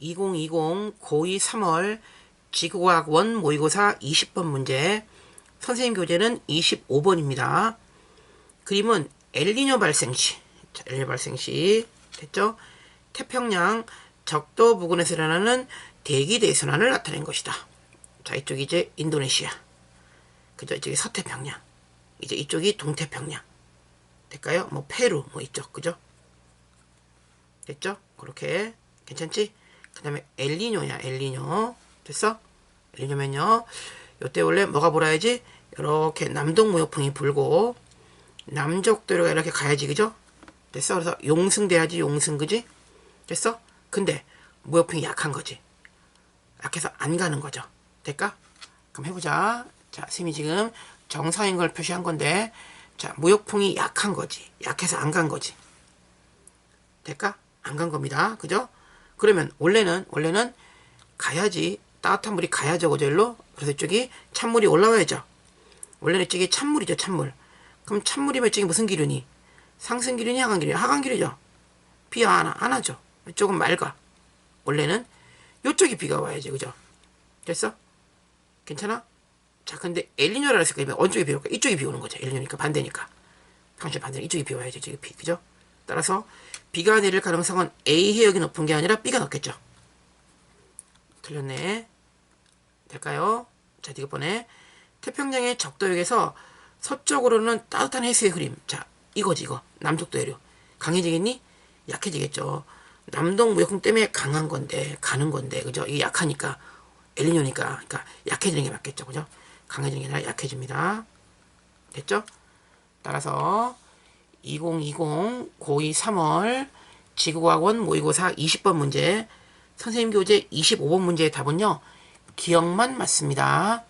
2020 고2 3월 지구과학 원 모의고사 20번 문제 선생님 교재는 25번입니다. 그림은 엘니뇨 발생 시, 자, 엘니뇨 발생 시 됐죠? 태평양 적도 부근에서 일어나는 대기 대순환을 나타낸 것이다. 자, 이쪽이 이제 인도네시아. 그죠? 이쪽이 서태평양. 이제 이쪽이 동태평양. 될까요? 뭐 페루 뭐 이쪽. 그죠? 됐죠? 그렇게 괜찮지? 그 다음에 엘니뇨냐 엘니뇨 됐어? 엘니뇨면요 요때 원래 뭐가 불어야지 이렇게 남동 무역풍이 불고 남쪽도로가 이렇게 가야지 그죠? 됐어? 그래서 용승 돼야지 용승 그지? 됐어? 근데 무역풍이 약한 거지 약해서 안 가는 거죠 될까? 그럼 해보자 자 쌤이 지금 정상인 걸 표시한 건데 자 무역풍이 약한 거지 약해서 안 간 거지 될까? 안 간 겁니다. 그죠? 그러면 원래는 원래는 가야지 따뜻한 물이 가야죠. 일로 그래서 이쪽이 찬물이 올라와야죠. 원래는 이쪽이 찬물이죠. 찬물. 그럼 찬물이면 이쪽이 무슨 기류니? 상승 기류니 하강 기류니? 하강 기류죠. 비가 안, 와- 안 하죠. 이쪽은 맑아. 원래는 이쪽이 비가 와야지. 그죠? 됐어? 괜찮아? 자, 근데 엘리뇨라 그랬으니까 어느 쪽이 비 올까? 이쪽이 비 오는 거죠. 엘리뇨니까 반대니까. 당신 반대로 이쪽이 비 와야죠. 이쪽이 비. 그죠? 따라서 B가 내릴 가능성은 A 해역이 높은 게 아니라 B가 높겠죠. 틀렸네. 될까요? 자, 이번에 태평양의 적도역에서 서쪽으로는 따뜻한 해수의 흐림. 자, 이거지, 이거. 남쪽도 해류. 강해지겠니? 약해지겠죠. 남동 무역풍 때문에 강한 건데, 가는 건데, 그죠? 이게 약하니까, 엘리뇨니까, 그러니까 약해지는 게 맞겠죠, 그죠? 강해지는 게 아니라 약해집니다. 됐죠? 따라서 2020 고2 3월 지구과학원 모의고사 20번 문제 선생님 교재 25번 문제의 답은요 기억만 맞습니다.